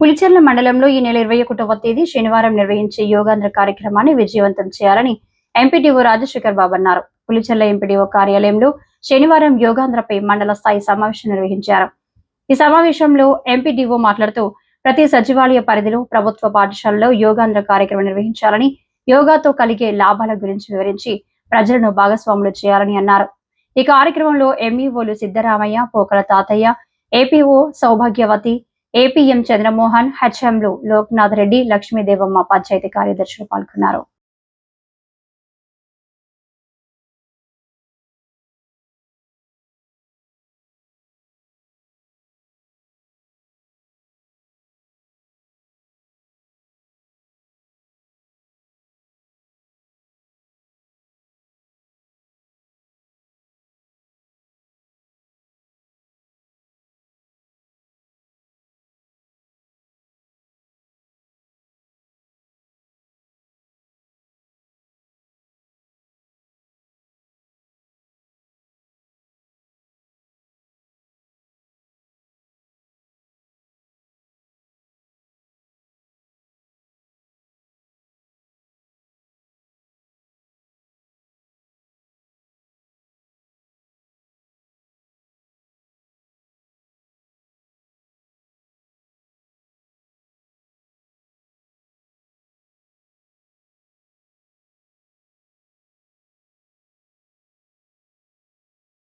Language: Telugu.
పులిచెర్ల మండలంలో ఈ నెల ఇరవై ఒకటవ తేదీ శనివారం నిర్వహించే యోగాంధ్ర కార్యక్రమాన్ని విజయవంతం చేయాలని ఎంపీడీఓ రాజశేఖర్ బాబు అన్నారు. పులిచెర్ల ఎంపీడీఓ కార్యాలయంలో శనివారం యోగాంధ్రపై మండల స్థాయి సమావేశం నిర్వహించారు. ఈ సమావేశంలో ఎంపీడీఓ మాట్లాడుతూ ప్రతి సచివాలయ పరిధిలో ప్రభుత్వ పాఠశాలలో యోగాంధ్ర కార్యక్రమం నిర్వహించాలని యోగాతో కలిగే లాభాల గురించి వివరించి ప్రజలను భాగస్వాములు చేయాలని అన్నారు. ఈ కార్యక్రమంలో ఎంఈఓలు సిద్ధరామయ్య పోకల తాతయ్య ఏపీఓ సౌభాగ్యవతి ఏపీఎం చంద్రమోహన్ హెచ్ఎంలు లోక్నాథ్ రెడ్డి లక్ష్మీదేవమ్మ పంచాయతీ కార్యదర్శులు పాల్గొన్నారు.